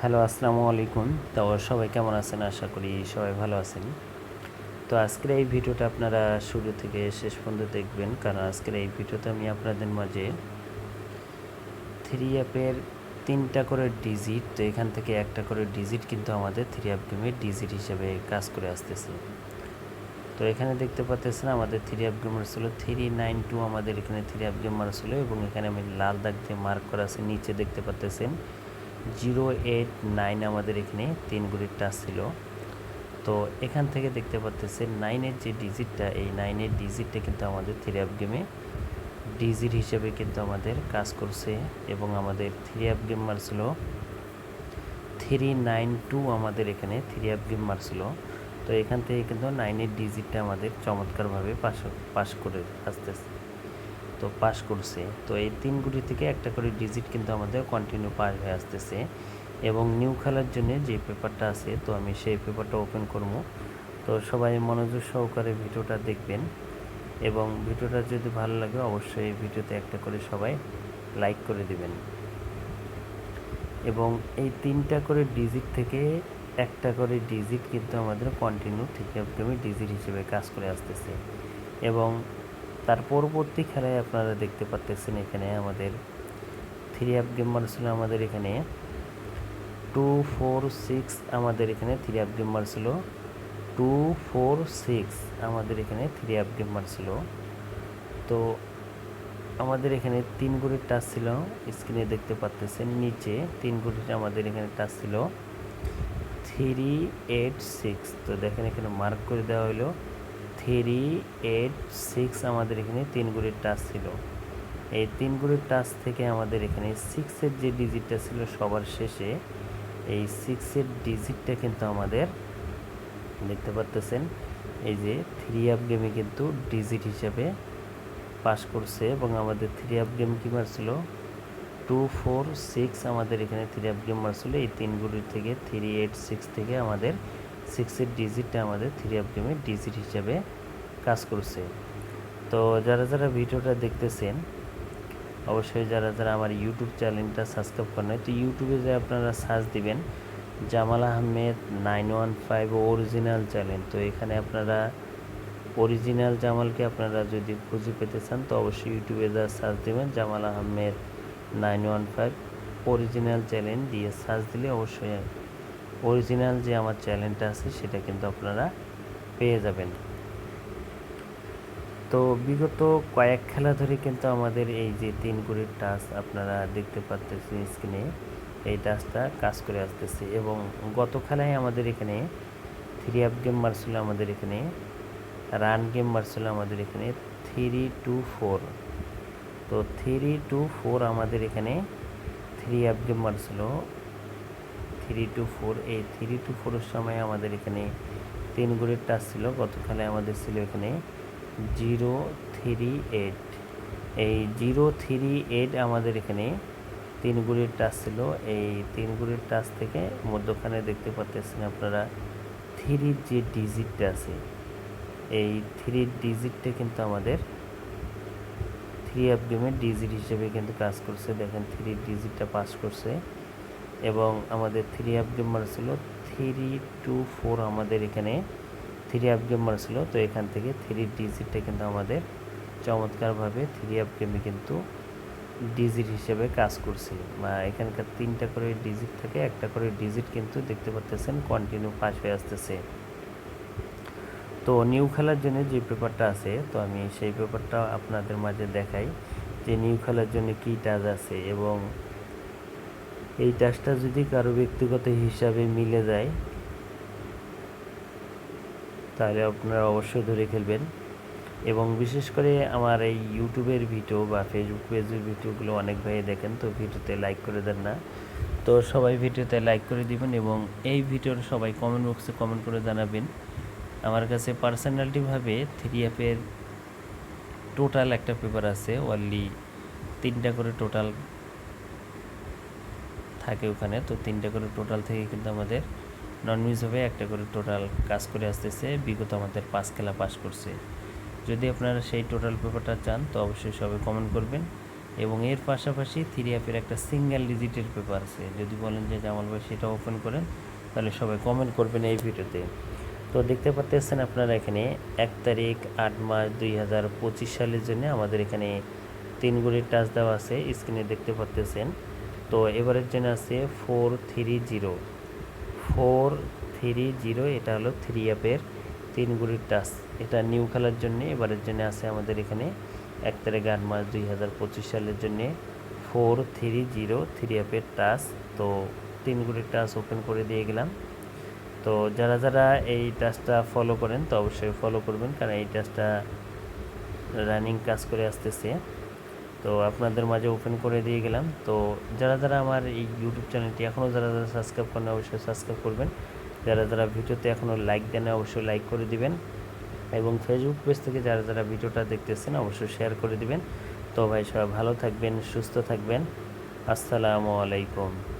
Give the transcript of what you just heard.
Hello, আসসালামু আলাইকুম। তো সবাই কেমন আছেন? আশা করি সবাই ভালো আছেন। তো আজকের এই ভিডিওটা আপনারা শুরু থেকে শেষ পর্যন্ত দেখবেন, কারণ আজকের এই ভিডিওতে আমি আপনাদের মাঝে থ্রি অ্যাপের তিনটা করে ডিজিট তো এখান থেকে একটা করে ডিজিট কিন্তু আমাদের থ্রি অ্যাপ গেমের ডিজিট হিসেবে কাজ করে আসতেছে। তো এখানে দেখতে পাচ্ছেন আমাদের থ্রি অ্যাপ গেমার ছিল থ্রি নাইন টু আমাদের এখানে থ্রি অ্যাপ গেমার ছিল এবং এখানে আমি লাল দাগ দিয়ে মার্ক করা আছে, নিচে দেখতে পাচ্ছেন জিরো এইট নাইন আমাদের এখানে তিন গুলির টাচ ছিল। তো এখান থেকে দেখতে পাচ্ছেন নাইনের যে ডিজিটটা, এই নাইনের ডিজিটটা কিন্তু আমাদের থ্রি অ্যাপ গেমে ডিজিট হিসেবে কিন্তু আমাদের কাজ করছে এবং আমাদের থ্রি অ্যাপ গেম মারছিল। থ্রি নাইন টু আমাদের এখানে থ্রি অ্যাপ গেম মারছিল। তো এখান থেকে কিন্তু নাইনের ডিজিটটা আমাদের চমৎকারভাবে পাস পাশ করে আসতেছে। তো পাস করছে। তো এই তিন গুটি থেকে একটা করে ডিজিট কিন্তু আমাদের কন্টিনিউ পাস হয়ে আসতেছে। এবং নিউ খেলার জন্য যে পেপারটা আছে, তো আমি সেই পেপারটা ওপেন করব। তো সবাই মনোযোগ সহকারে ভিডিওটা দেখবেন। এবং ভিডিওটা যদি ভালো লাগে, অবশ্যই ভিডিওতে একটা করে সবাই লাইক করে দিবেন। এবং এই তিনটা করে ডিজিট থেকে একটা করে ডিজিট কিন্তু আমাদের কন্টিনিউ ঠিক ডিজিট হিসেবে কাজ করে আসতেছে। এবং তার পরবর্তী খেলায় আপনারা দেখতে পাচ্তেছেন এখানে আমাদের থ্রি অ্যাপ গেম ছিল আমাদের এখানে টু ফোর সিক্স আমাদের এখানে থ্রি অ্যাপ গেম ছিল টু ফোর সিক্স আমাদের এখানে থ্রি অ্যাপ গেম ছিল তো আমাদের এখানে তিন গুড়ির টাচ ছিল স্ক্রিনে দেখতে পাচ্তেছেন নিচে তিন গুড়ির আমাদের এখানে টাচ ছিল থ্রি এইট সিক্স তো দেখেন এখানে মার্ক করে দেওয়া হলো থ্রি এইট সিক্স আমাদের এখানে তিন গুড়ির টাচ ছিল। এই তিন গুড়ির টাচ থেকে আমাদের এখানে সিক্সের যে ডিজিটটা ছিল সবার শেষে, এই সিক্সের ডিজিটটা কিন্তু আমাদের দেখতে পাচ্তেছেন এই যে থ্রি আপ গেমে কিন্তু ডিজিট হিসাবে পাস করছে এবং আমাদের থ্রি আপ গেম কী মারছিল? টু ফোর সিক্স আমাদের এখানে থ্রি আপ গেম মারছিল। এই তিনগুলির থেকে থ্রি এইট সিক্স থেকে আমাদের সিক্সের ডিজিটটা আমাদের থ্রি আপ গেমের ডিজিট হিসাবে কাজ করছে। তো যারা যারা ভিডিওটা দেখতেছেন, অবশ্যই যারা যারা আমার ইউটিউব চ্যানেলটা সাবস্ক্রাইব করেন তো ইউটিউবে যে আপনারা সার্চ দিবেন, Jamal Ahmed nine one five original channel তো এখানে আপনারা অরিজিনাল জামালকে আপনারা যদি খুঁজে পেতে চান, তো অবশ্যই ইউটিউবে যা সার্চ দেবেন, Jamal Ahmed nine one five original channel দিয়ে সার্চ দিলে অবশ্যই অরিজিনাল যে আমার চ্যানেলটা আছে, সেটা কিন্তু আপনারা পেয়ে যাবেন। তো বিগত কয়েক খেলা ধরে কিন্তু আমাদের এই যে তিন কুড়ির টাচ আপনারা দেখতে পাচ্ছেন স্ক্রিনে এই টাচটা কাজ করে আসতেছে এবং গত খেলায় আমাদের এখানে থ্রি আপ গেম মারছিল আমাদের এখানে রান গেম মারছিল আমাদের এখানে থ্রি টু ফোর তো থ্রি টু ফোর আমাদের এখানে থ্রি আপ গেম মারছিল। থ্রি টু ফোর, এই থ্রি টু ফোরের সময় আমাদের এখানে তিন গুড়ির টাচ ছিল। গত খেলায় আমাদের ছিল এখানে জিরো থ্রি এইট। এই জিরো থ্রি এইট আমাদের এখানে তিন গুড়ির টাচ ছিল। এই তিন গুড়ির টাচ থেকে মধ্যখানে দেখতে পাচ্ছেন আপনারা থ্রির যে ডিজিটটা আছে, এই থ্রির ডিজিটটা কিন্তু আমাদের থ্রি অ্যাপ গেমের ডিজিট হিসেবে কিন্তু কাজ করছে। দেখেন থ্রি ডিজিটটা পাস করছে। এবং আমাদের থ্রি অ্যাপ গেম ছিল থ্রি টু ফোর আমাদের এখানে থ্রি অ্যাপ গেম ছিল। তো এখান থেকে থ্রি ডিজিটটা কিন্তু আমাদের চমৎকারভাবে থ্রি অ্যাপ গেমে কিন্তু ডিজিট হিসেবে কাজ করছে। বা এখানকার তিনটা করে ডিজিট থাকে, একটা করে ডিজিট কিন্তু দেখতে পাচ্তেছেন কন্টিনিউ পাস হয়ে আসতেছে। তো নিউ খেলার জন্য যে পেপারটা আছে, তো আমি সেই পেপারটা আপনাদের মাঝে দেখাই যে নিউ খেলার জন্য কী টাজ আছে এবং এই টাচটা যদি কারও ব্যক্তিগত হিসাবে মিলে যায়, তাহলে আপনারা অবশ্যই ধরে খেলবেন। এবং বিশেষ করে আমার এই ইউটিউবের ভিডিও বা ফেসবুক পেজের ভিডিওগুলো অনেক ভাই দেখেন, তো ভিডিওতে লাইক করে দেন না। তো সবাই ভিডিওতে লাইক করে দিবেন এবং এই ভিডিওর সবাই কমেন্ট বক্সে কমেন্ট করে জানাবেন। আমার কাছে পার্সোনালিটিভাবে থ্রি অ্যাপের টোটাল একটা পেপার আছে ওয়ানলি তিনটা করে টোটাল থাকে ওখানে। তো তিনটা করে টোটাল থেকে কিন্তু আমাদের নন হবে, একটা করে টোটাল কাজ করে আসতেছে। বিগত আমাদের পাঁচ খেলা পাস করছে। যদি আপনারা সেই টোটাল পেপারটা চান, তো অবশ্যই সবাই কমেন্ট করবেন। এবং এর পাশাপাশি থ্রি অ্যাপের একটা সিঙ্গেল ডিজিটের পেপার আছে। যদি বলেন যে জামাল ভাই সেটা ওপেন করেন, তাহলে সবাই কমেন্ট করবেন এই ভিডিওতে। তো দেখতে পাচ্ছেন আপনারা এখানে এক তারিখ আট মাস দুই হাজার পঁচিশ সালের জন্য আমাদের এখানে তিন গুড়ির টাচ দেওয়া আছে। স্ক্রিনে দেখতে পাচ্ছেন তো এবারের জন্য আছে four three zero four three zero এটা হলো থ্রি অ্যাপের তিন গুড়ির টাচ। এটা নিউ খেলার জন্য এবারের জন্য আছে আমাদের এখানে এক তারিখ আট মাস দুই হাজার পঁচিশ সালের জন্য ফোর থ্রি জিরো থ্রি অ্যাপের টাচ। তো তিন গুড়ির টাচ ওপেন করে দিয়ে গেলাম। তো যারা যারা এই টাচটা ফলো করেন, তো অবশ্যই ফলো করবেন, কারণ এই টাচটা রানিং কাজ করে আসতেছে। তো আপনাদের মাঝে ওপেন করে দিয়ে গেলাম। তো যারা যারা আমার এই ইউটিউব চ্যানেলটি এখনও যারা যারা সাবস্ক্রাইব করেন অবশ্যই সাবস্ক্রাইব করবেন। যারা যারা ভিডিওতে এখনও লাইক দেন অবশ্যই লাইক করে দিবেন। এবং ফেসবুক পেজ থেকে যারা যারা ভিডিওটা দেখতেছেন, অবশ্যই শেয়ার করে দিবেন। তো ভাই, সবাই ভালো থাকবেন, সুস্থ থাকবেন। আসসালামু আলাইকুম।